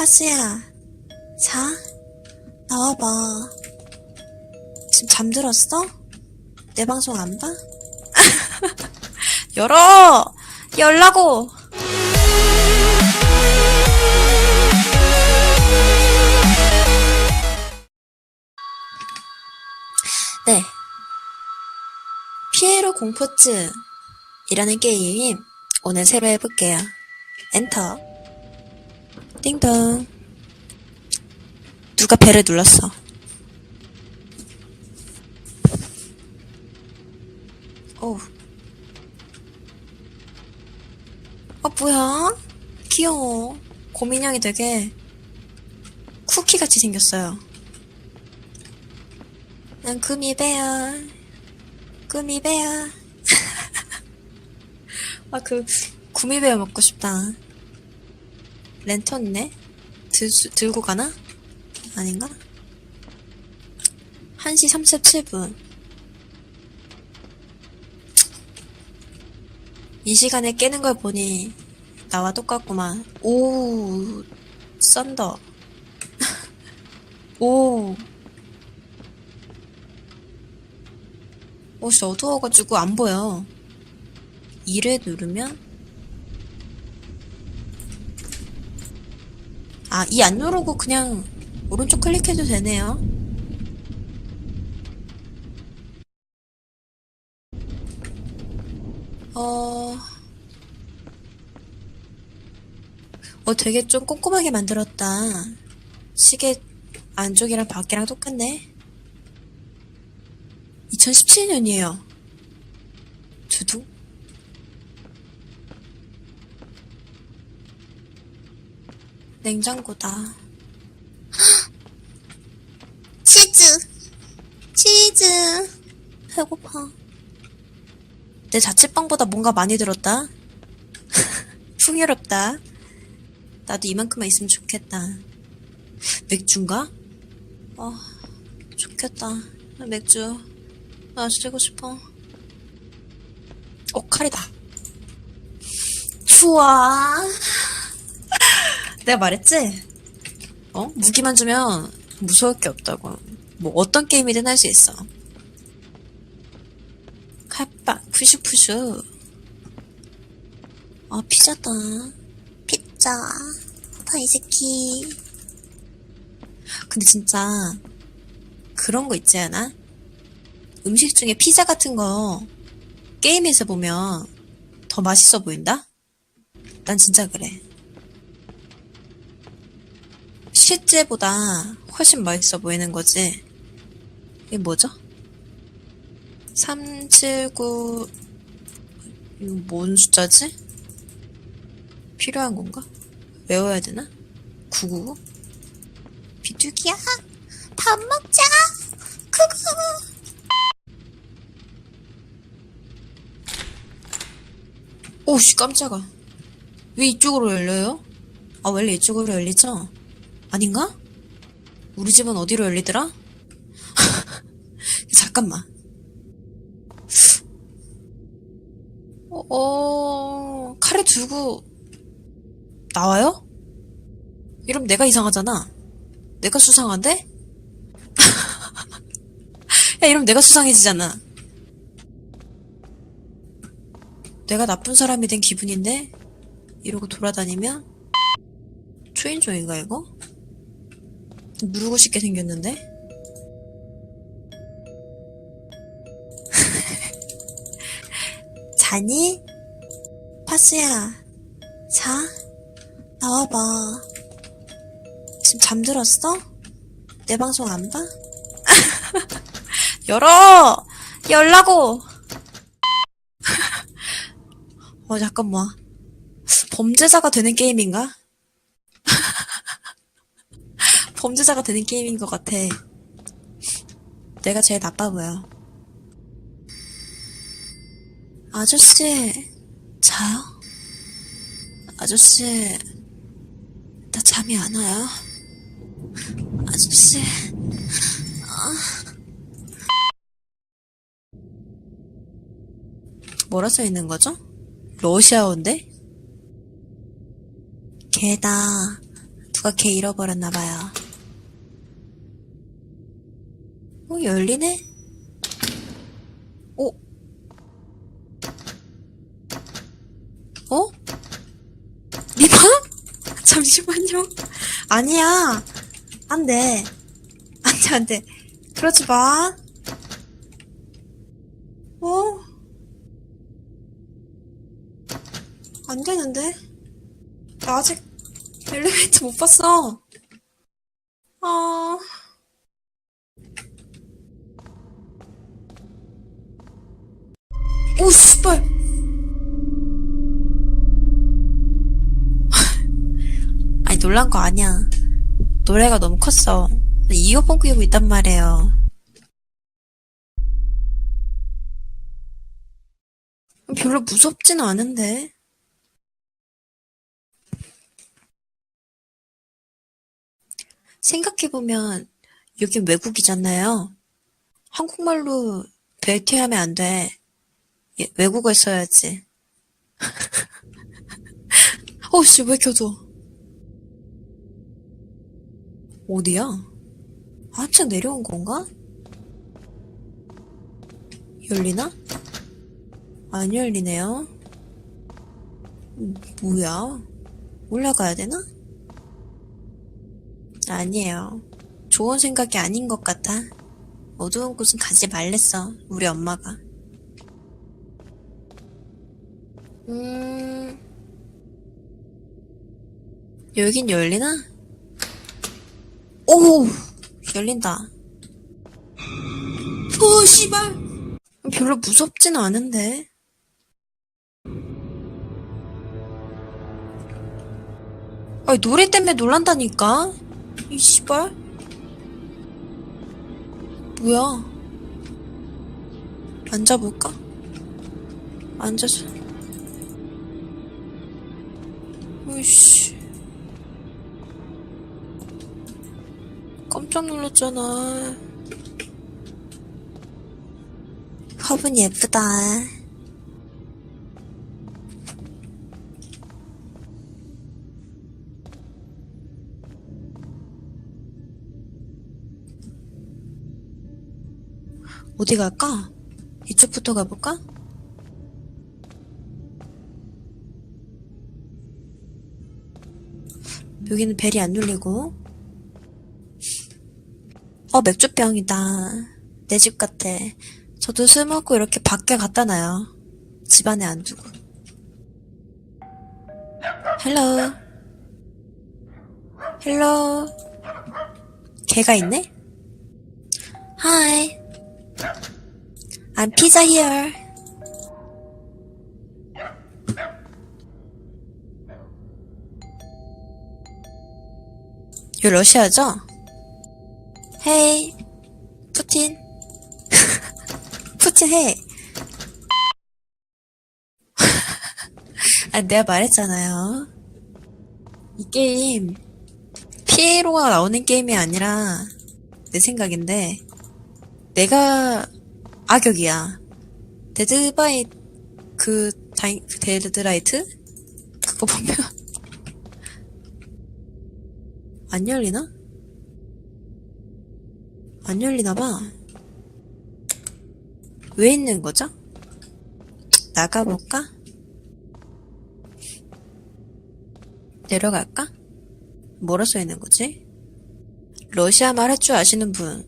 파스야, 자, 나와봐. 지금 잠들었어? 내 방송 안 봐? 열어! 열라고! 네. 피에로 공포증 이라는 게임 오늘 새로 해볼게요. 엔터. 띵동. 누가 배를 눌렀어. 오. 아, 뭐야? 귀여워. 고민형이 되게 쿠키같이 생겼어요. 난 구미배야. 구미배야. 아, 그, 구미배야 먹고 싶다. 랜턴네? 들, 들고 가나? 아닌가? 1시 37분. 이 시간에 깨는 걸 보니 나와 똑같구만. 오, 썬더. 오. 옷이 어두워가지고 안 보여. 2를 누르면 아, 이 안 누르고 그냥 오른쪽 클릭해도 되네요. 어, 어, 되게 좀 꼼꼼하게 만들었다. 시계 안쪽이랑 밖이랑 똑같네. 2017년이에요. 두둥? 냉장고다. 치즈! 치즈! 배고파. 내 자취방보다 뭔가 많이 들었다. 풍요롭다. 나도 이만큼만 있으면 좋겠다. 맥주인가? 어, 좋겠다. 맥주. 마시고 싶어. 어, 칼이다. 좋아. 내가 말했지? 어? 무기만 주면 무서울 게 없다고. 뭐 어떤 게임이든 할 수 있어. 칼빵, 푸슈푸슈. 아, 피자다. 피자. 다이새끼. 근데 진짜 그런 거 있지 않아? 음식 중에 피자 같은 거 게임에서 보면 더 맛있어 보인다? 난 진짜 그래. 실제보다 훨씬 맛있어 보이는 거지. 이게 뭐죠? 379, 이거 뭔 숫자지? 필요한 건가? 외워야 되나? 999? 비둘기야! 밥 먹자! 구구! 오씨, 깜짝아. 왜 이쪽으로 열려요? 아, 원래 이쪽으로 열리죠? 아닌가? 우리 집은 어디로 열리더라? 잠깐만. 어, 어, 칼에 두고 나와요? 이러면 내가 이상하잖아. 내가 수상한데? 야, 이러면 내가 수상해지잖아. 내가 나쁜 사람이 된 기분인데? 이러고 돌아다니면? 초인종인가, 이거? 누르고 싶게 생겼는데? 자니? 파스야, 자, 나와봐. 지금 잠들었어? 내 방송 안 봐? 열어! 열라고! 어, 잠깐만. 범죄자가 되는 게임인가? 범죄자가 되는 게임인 것 같아. 내가 제일 나빠 보여. 아저씨, 자요? 아저씨, 나 잠이 안 와요? 아저씨, 뭐라 써 있는 거죠? 러시아어인데? 개다, 누가 걔 잃어버렸나봐요. 어, 열리네? 어? 어? 니마? 잠시만요. 아니야. 안 돼. 안 돼, 안 돼. 그러지 마. 어? 안 되는데? 나 아직 엘리베이터 못 봤어. 놀란 거 아니야. 노래가 너무 컸어. 이어폰 끼고 있단 말이에요. 별로 무섭지는 않은데. 생각해보면, 여긴 외국이잖아요. 한국말로 벨트 하면 안 돼. 예, 외국어 써야지. 어씨, 왜 켜져? 어디야? 한참 내려온 건가? 열리나? 안 열리네요. 음, 뭐야? 올라가야 되나? 아니에요. 좋은 생각이 아닌 것 같아. 어두운 곳은 가지 말랬어, 우리 엄마가. 음, 여긴 열리나? 오! 열린다. 오, 씨발! 별로 무섭진 않은데. 아니, 노래 때문에 놀란다니까? 이 씨발. 뭐야? 앉아볼까? 앉아서. 으이씨. 깜짝 놀랐잖아. 화분 예쁘다. 어디 갈까? 이쪽부터 가볼까? 여기는 벨이 안 눌리고. 어, 맥주병이다. 내 집 같아. 저도 술 먹고 이렇게 밖에 갖다 놔요. 집 안에 안 두고. 헬로. 헬로. 개가 있네? Hi. I'm pizza here. 이거 러시아죠? 헤이, 푸틴. 푸틴 해. 아, 내가 말했잖아요. 이 게임, 피에로가 나오는 게임이 아니라, 내 생각인데, 내가 악역이야. 데드바이, 그, 다이, 그 데드라이트? 그거 보면, 안 열리나? 안 열리나봐. 왜 있는 거죠? 나가볼까? 내려갈까? 뭐라 써있는 거지? 러시아 말 할 줄 아시는 분.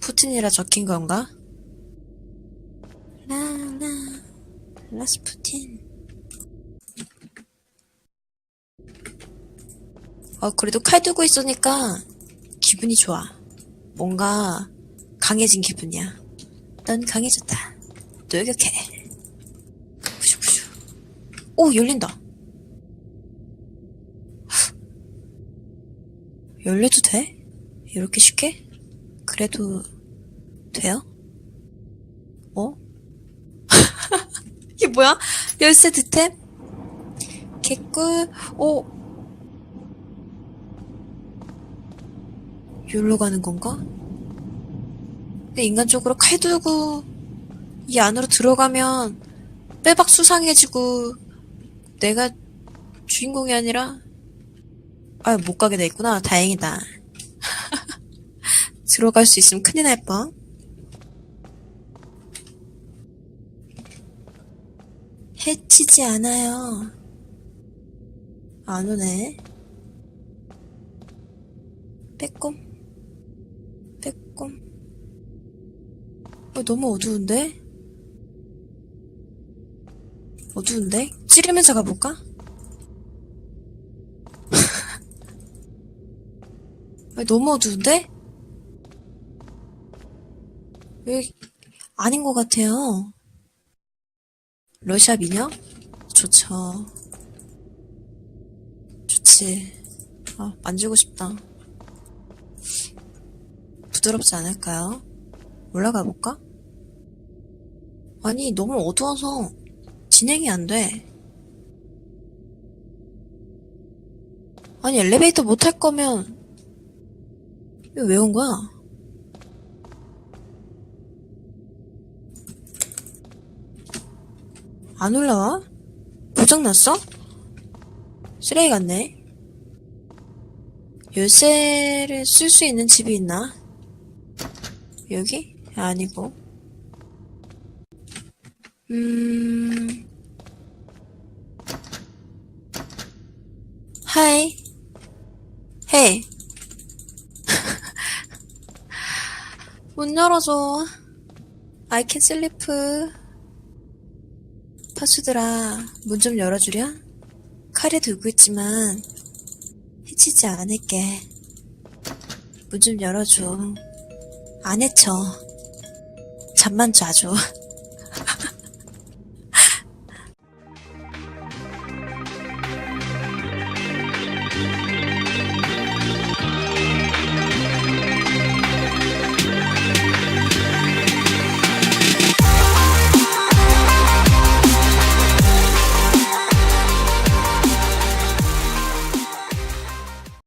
푸틴이라 적힌 건가? 라라, 라스푸틴. 어, 그래도 칼 들고 있으니까 기분이 좋아. 뭔가 강해진 기분이야. 넌 강해졌다. 노력해. 부슈부슈. 오, 열린다. 열려도 돼? 이렇게 쉽게? 그래도 돼요? 어? 이게 뭐야? 열쇠 득템? 개꿀. 오. 여기로 가는 건가? 근데 인간적으로 칼 들고 이 안으로 들어가면 빼박 수상해지고 내가 주인공이 아니라 아, 못 가게 돼 있구나. 다행이다. 들어갈 수 있으면 큰일 날 뻔. 해치지 않아요. 안 오네. 빼꼼. 빼꼼. 어, 너무 어두운데? 어두운데? 찌르면서 가볼까? 아, 너무 어두운데? 왜, 아닌 것 같아요. 러시아 미녀? 좋죠. 좋지. 아, 만지고 싶다. 부드럽지 않을까요? 올라가 볼까? 아니, 너무 어두워서 진행이 안 돼. 아니, 엘리베이터 못 탈 거면 왜 온 거야? 안 올라와? 고장났어? 쓰레기 같네. 열쇠를 쓸 수 있는 집이 있나? 여기? 아니고. 음. 하이. 헤이. 문 열어줘. I can sleep. 파수들아, 문 좀 열어주랴? 칼에 들고 있지만, 해치지 않을게. 문 좀 열어줘. 안 해쳐. 잠만 자줘.